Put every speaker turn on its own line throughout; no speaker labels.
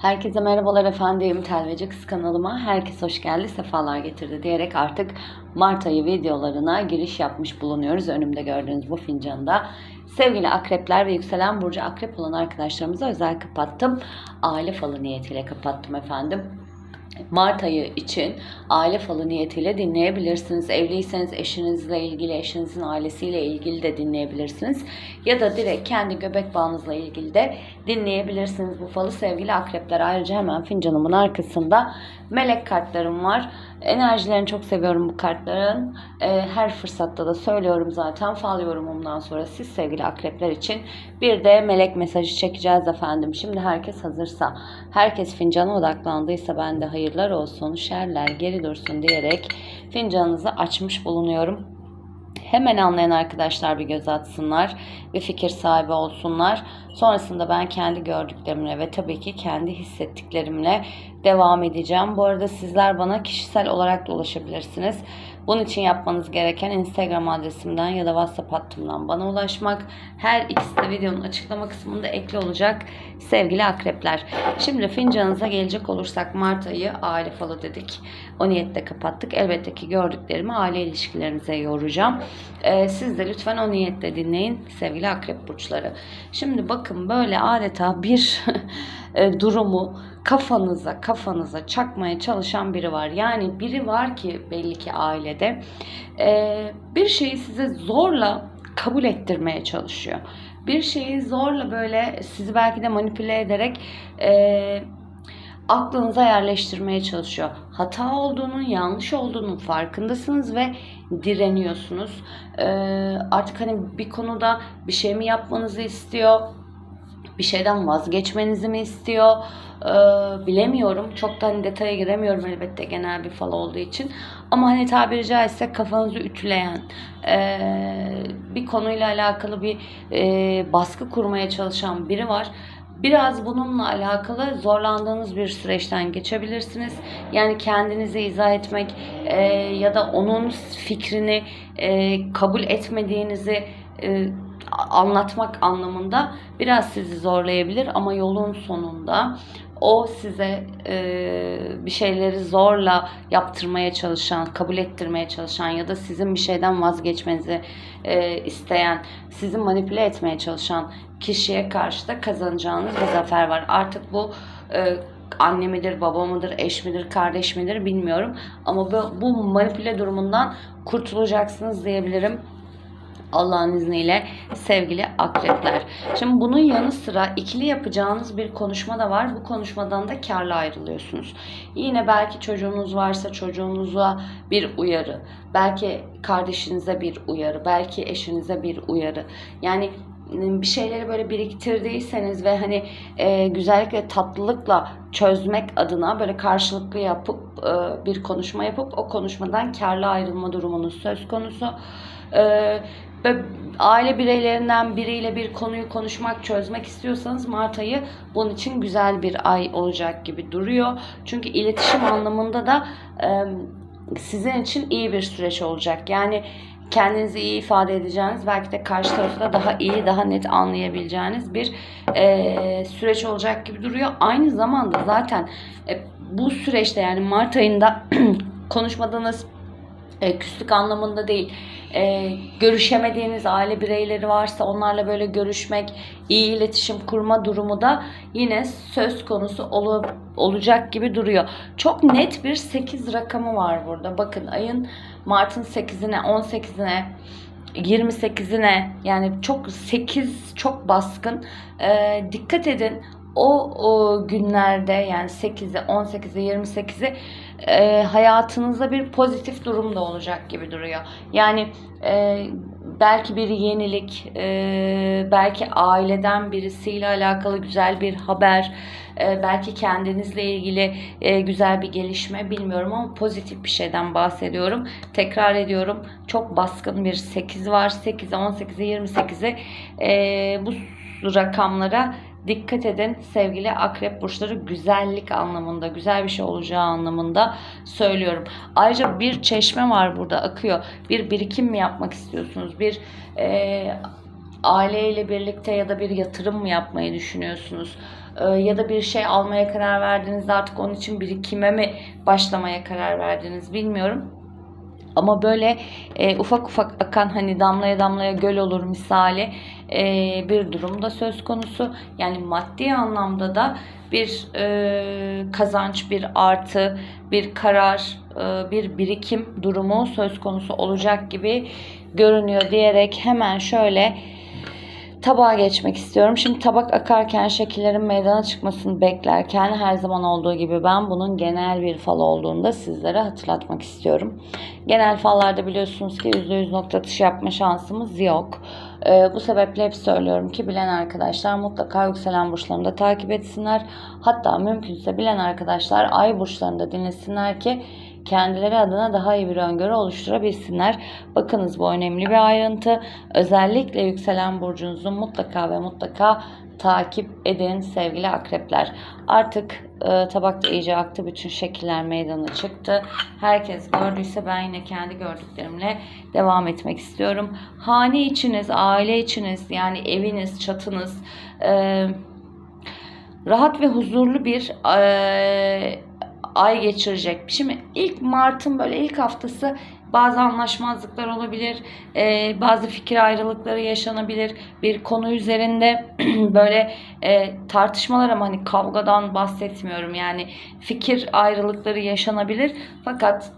Herkese merhabalar efendim. Telveci Kız kanalıma herkes hoş geldi, sefalar getirdi diyerek artık Mart ayı videolarına giriş yapmış bulunuyoruz. Önümde gördüğünüz bu fincanda sevgili akrepler ve yükselen burcu akrep olan arkadaşlarımıza özel kapattım. Aile falı niyetiyle kapattım efendim. Mart ayı için aile falı niyetiyle dinleyebilirsiniz. Evliyseniz eşinizle ilgili, eşinizin ailesiyle ilgili de dinleyebilirsiniz. Ya da direkt kendi göbek bağınızla ilgili de dinleyebilirsiniz bu falı sevgili akrepler. Ayrıca hemen fincanımın arkasında melek kartlarım var. Enerjilerini çok seviyorum bu kartların. Ee, her fırsatta da söylüyorum zaten fal yorumumdan sonra siz sevgili akrepler için bir de melek mesajı çekeceğiz efendim. Şimdi herkes hazırsa, herkes fincana odaklandıysa ben de hayırlar olsun, şerler geri dursun diyerek fincanınızı açmış bulunuyorum. Hemen anlayan arkadaşlar bir göz atsınlar ve fikir sahibi olsunlar. Sonrasında ben kendi gördüklerimle ve tabii ki kendi hissettiklerimle devam edeceğim. Bu arada sizler bana kişisel olarak da ulaşabilirsiniz. Bunun için yapmanız gereken Instagram adresimden ya da WhatsApp hattımdan bana ulaşmak. Her ikisi de videonun açıklama kısmında ekli olacak sevgili akrepler. Şimdi fincanınıza gelecek olursak Mart ayı aile falı dedik. O niyette kapattık. Elbette ki gördüklerimi aile ilişkilerinize yoracağım. Ee, siz de lütfen o niyetle dinleyin sevgili akrep burçları. Şimdi bakın böyle adeta bir e, durumu kafanıza kafanıza çakmaya çalışan biri var. Yani biri var ki belli ki ailede e, bir şeyi size zorla kabul ettirmeye çalışıyor. Bir şeyi zorla böyle sizi belki de manipüle ederek e, aklınıza yerleştirmeye çalışıyor. Hata olduğunun, yanlış olduğunun farkındasınız ve direniyorsunuz. E, artık hani bir konuda bir şey mi yapmanızı istiyor? Bir şeyden vazgeçmenizi mi istiyor? Ee, bilemiyorum. Çok da hani detaya giremiyorum elbette genel bir fal olduğu için. Ama hani tabiri caizse kafanızı ütüleyen ee, bir konuyla alakalı bir ee, baskı kurmaya çalışan biri var. Biraz bununla alakalı zorlandığınız bir süreçten geçebilirsiniz. Yani kendinizi izah etmek ee, ya da onun fikrini ee, kabul etmediğinizi ee, anlatmak anlamında biraz sizi zorlayabilir ama yolun sonunda o size e, bir şeyleri zorla yaptırmaya çalışan, kabul ettirmeye çalışan ya da sizin bir şeyden vazgeçmenizi e, isteyen, sizi manipüle etmeye çalışan kişiye karşı da kazanacağınız bir zafer var. Artık bu e, anne midir, baba mıdır, eş midir, kardeş midir bilmiyorum. Ama bu, bu manipüle durumundan kurtulacaksınız diyebilirim. Allah'ın izniyle sevgili akrepler. Şimdi bunun yanı sıra ikili yapacağınız bir konuşma da var. Bu konuşmadan da karlı ayrılıyorsunuz. Yine belki çocuğunuz varsa çocuğunuza bir uyarı. Belki kardeşinize bir uyarı. Belki eşinize bir uyarı. Yani bir şeyleri böyle biriktirdiyseniz ve hani e, güzellik ve tatlılıkla çözmek adına böyle karşılıklı yapıp e, bir konuşma yapıp o konuşmadan karlı ayrılma durumunuz söz konusu. E, ve aile bireylerinden biriyle bir konuyu konuşmak, çözmek istiyorsanız Mart ayı bunun için güzel bir ay olacak gibi duruyor. Çünkü iletişim anlamında da e, sizin için iyi bir süreç olacak. Yani kendinizi iyi ifade edeceğiniz, belki de karşı tarafı da daha iyi, daha net anlayabileceğiniz bir e, süreç olacak gibi duruyor. Aynı zamanda zaten e, bu süreçte yani Mart ayında konuşmadığınız e, küslük anlamında değil. E, görüşemediğiniz aile bireyleri varsa onlarla böyle görüşmek, iyi iletişim kurma durumu da yine söz konusu ol, olacak gibi duruyor. Çok net bir 8 rakamı var burada. Bakın ayın Mart'ın 8'ine, 18'ine 28'ine yani çok 8 çok baskın. E, dikkat edin o, o günlerde yani 8'i, 18'i, 28'i e, hayatınızda bir pozitif durum da olacak gibi duruyor. Yani e, belki bir yenilik, e, belki aileden birisiyle alakalı güzel bir haber, e, belki kendinizle ilgili e, güzel bir gelişme bilmiyorum ama pozitif bir şeyden bahsediyorum. Tekrar ediyorum çok baskın bir 8 var. 8'e, 18'e, 28'e e, bu rakamlara dikkat edin sevgili akrep burçları güzellik anlamında güzel bir şey olacağı anlamında söylüyorum. Ayrıca bir çeşme var burada akıyor. Bir birikim mi yapmak istiyorsunuz? Bir e, aileyle birlikte ya da bir yatırım mı yapmayı düşünüyorsunuz? Ee, ya da bir şey almaya karar verdiğinizde artık onun için birikime mi başlamaya karar verdiniz bilmiyorum. Ama böyle e, ufak ufak akan hani damlaya damlaya göl olur misali e, bir durumda söz konusu. Yani maddi anlamda da bir e, kazanç, bir artı, bir karar, e, bir birikim durumu söz konusu olacak gibi görünüyor diyerek hemen şöyle tabağa geçmek istiyorum. Şimdi tabak akarken şekillerin meydana çıkmasını beklerken her zaman olduğu gibi ben bunun genel bir fal olduğunu da sizlere hatırlatmak istiyorum. Genel fallarda biliyorsunuz ki %100 nokta atışı yapma şansımız yok. Ee, bu sebeple hep söylüyorum ki bilen arkadaşlar mutlaka yükselen burçlarını da takip etsinler. Hatta mümkünse bilen arkadaşlar ay burçlarını da dinlesinler ki kendileri adına daha iyi bir öngörü oluşturabilsinler. Bakınız bu önemli bir ayrıntı. Özellikle yükselen burcunuzu mutlaka ve mutlaka takip edin sevgili akrepler. Artık e, tabakta iyice aktı. Bütün şekiller meydana çıktı. Herkes gördüyse ben yine kendi gördüklerimle devam etmek istiyorum. Hane içiniz, aile içiniz yani eviniz, çatınız e, rahat ve huzurlu bir e, ay geçirecek. Şimdi ilk Mart'ın böyle ilk haftası bazı anlaşmazlıklar olabilir, e, bazı fikir ayrılıkları yaşanabilir. Bir konu üzerinde böyle e, tartışmalar ama hani kavgadan bahsetmiyorum. Yani fikir ayrılıkları yaşanabilir. Fakat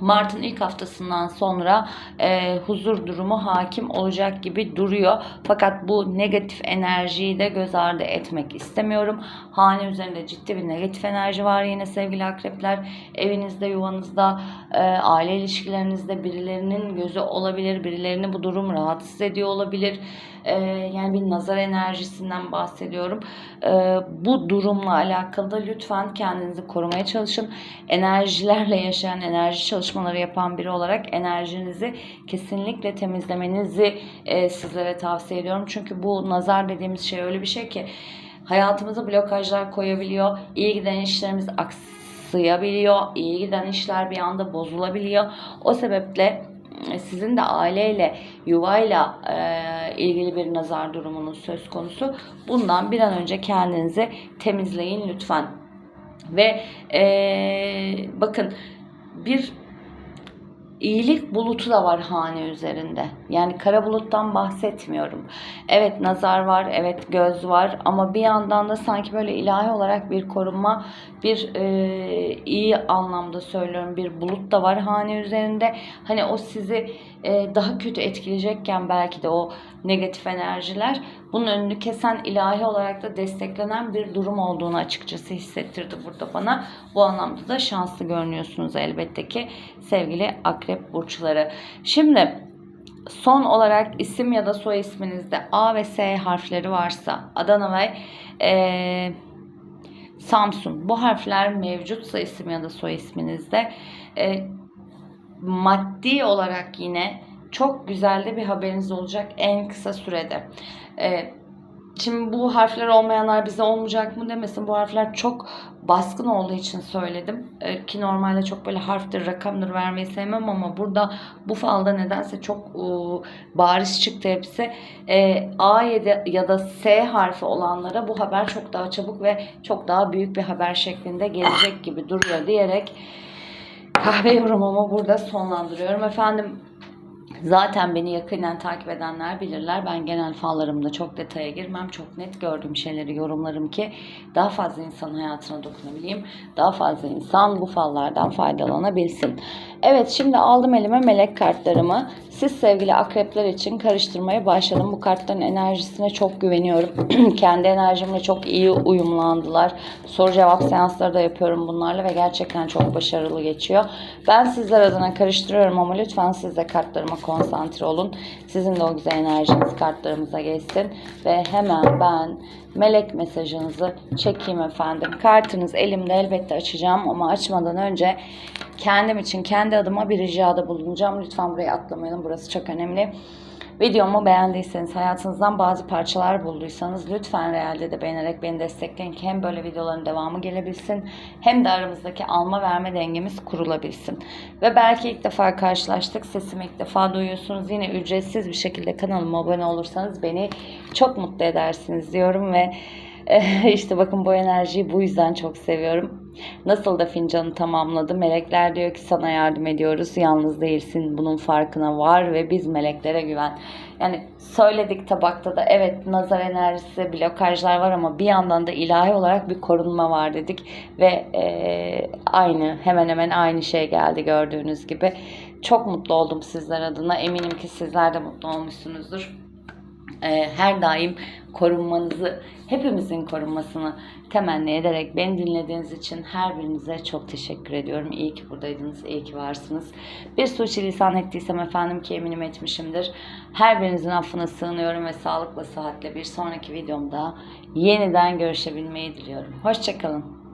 Mart'ın ilk haftasından sonra e, huzur durumu hakim olacak gibi duruyor. Fakat bu negatif enerjiyi de göz ardı etmek istemiyorum. Hane üzerinde ciddi bir negatif enerji var yine sevgili akrepler. Evinizde, yuvanızda, e, aile ilişkilerinizde birilerinin gözü olabilir. Birilerini bu durum rahatsız ediyor olabilir. E, yani bir nazar enerjisinden bahsediyorum. E, bu durumla alakalı da lütfen kendinizi korumaya çalışın. Enerjilerle yaşayan, enerji çalışmaları yapan biri olarak enerjinizi kesinlikle temizlemenizi e, sizlere tavsiye ediyorum. Çünkü bu nazar dediğimiz şey öyle bir şey ki hayatımıza blokajlar koyabiliyor. İyi giden işlerimiz aksayabiliyor. İyi giden işler bir anda bozulabiliyor. O sebeple sizin de aileyle, yuvayla e, ilgili bir nazar durumunuz söz konusu. Bundan bir an önce kendinizi temizleyin lütfen. Ve e, bakın bir iyilik bulutu da var hane üzerinde. Yani kara buluttan bahsetmiyorum. Evet nazar var, evet göz var ama bir yandan da sanki böyle ilahi olarak bir korunma, bir e, iyi anlamda söylüyorum bir bulut da var hane üzerinde. Hani o sizi e, daha kötü etkileyecekken belki de o negatif enerjiler bunun önünü kesen ilahi olarak da desteklenen bir durum olduğunu açıkçası hissettirdi burada bana. Bu anlamda da şanslı görünüyorsunuz elbette ki sevgili akrep burçları. Şimdi son olarak isim ya da soy isminizde A ve S harfleri varsa Adana ve e, Samsun bu harfler mevcutsa isim ya da soy isminizde e, maddi olarak yine çok güzel de bir haberiniz olacak en kısa sürede. Ee, şimdi bu harfler olmayanlar bize olmayacak mı demesin. Bu harfler çok baskın olduğu için söyledim. Ee, ki normalde çok böyle harftir, rakamdır vermeyi sevmem ama burada bu falda nedense çok e, bariz çıktı hepsi. Ee, A ya da S harfi olanlara bu haber çok daha çabuk ve çok daha büyük bir haber şeklinde gelecek gibi duruyor diyerek kahve yorumumu burada sonlandırıyorum. Efendim Zaten beni yakından takip edenler bilirler. Ben genel fallarımda çok detaya girmem. Çok net gördüğüm şeyleri yorumlarım ki daha fazla insanın hayatına dokunabileyim. Daha fazla insan bu fallardan faydalanabilsin. Evet şimdi aldım elime melek kartlarımı. Siz sevgili akrepler için karıştırmaya başladım. Bu kartların enerjisine çok güveniyorum. Kendi enerjimle çok iyi uyumlandılar. Soru cevap seansları da yapıyorum bunlarla ve gerçekten çok başarılı geçiyor. Ben sizler adına karıştırıyorum ama lütfen siz de kartlarıma konsantre olun. Sizin de o güzel enerjiniz kartlarımıza geçsin. Ve hemen ben melek mesajınızı çekeyim efendim. Kartınız elimde elbette açacağım ama açmadan önce kendim için kendi adıma bir ricada bulunacağım. Lütfen burayı atlamayalım. Burası çok önemli. Videomu beğendiyseniz, hayatınızdan bazı parçalar bulduysanız lütfen realde de beğenerek beni destekleyin ki hem böyle videoların devamı gelebilsin hem de aramızdaki alma verme dengemiz kurulabilsin. Ve belki ilk defa karşılaştık, sesimi ilk defa duyuyorsunuz. Yine ücretsiz bir şekilde kanalıma abone olursanız beni çok mutlu edersiniz diyorum ve işte bakın bu enerjiyi bu yüzden çok seviyorum. Nasıl da fincanı tamamladı. Melekler diyor ki sana yardım ediyoruz. Yalnız değilsin. Bunun farkına var ve biz meleklere güven. Yani söyledik tabakta da evet nazar enerjisi, blokajlar var ama bir yandan da ilahi olarak bir korunma var dedik. Ve eee, aynı hemen hemen aynı şey geldi gördüğünüz gibi. Çok mutlu oldum sizler adına. Eminim ki sizler de mutlu olmuşsunuzdur e, her daim korunmanızı, hepimizin korunmasını temenni ederek beni dinlediğiniz için her birinize çok teşekkür ediyorum. İyi ki buradaydınız, iyi ki varsınız. Bir suçu lisan ettiysem efendim ki eminim etmişimdir. Her birinizin affına sığınıyorum ve sağlıkla, sıhhatle bir sonraki videomda yeniden görüşebilmeyi diliyorum. Hoşçakalın.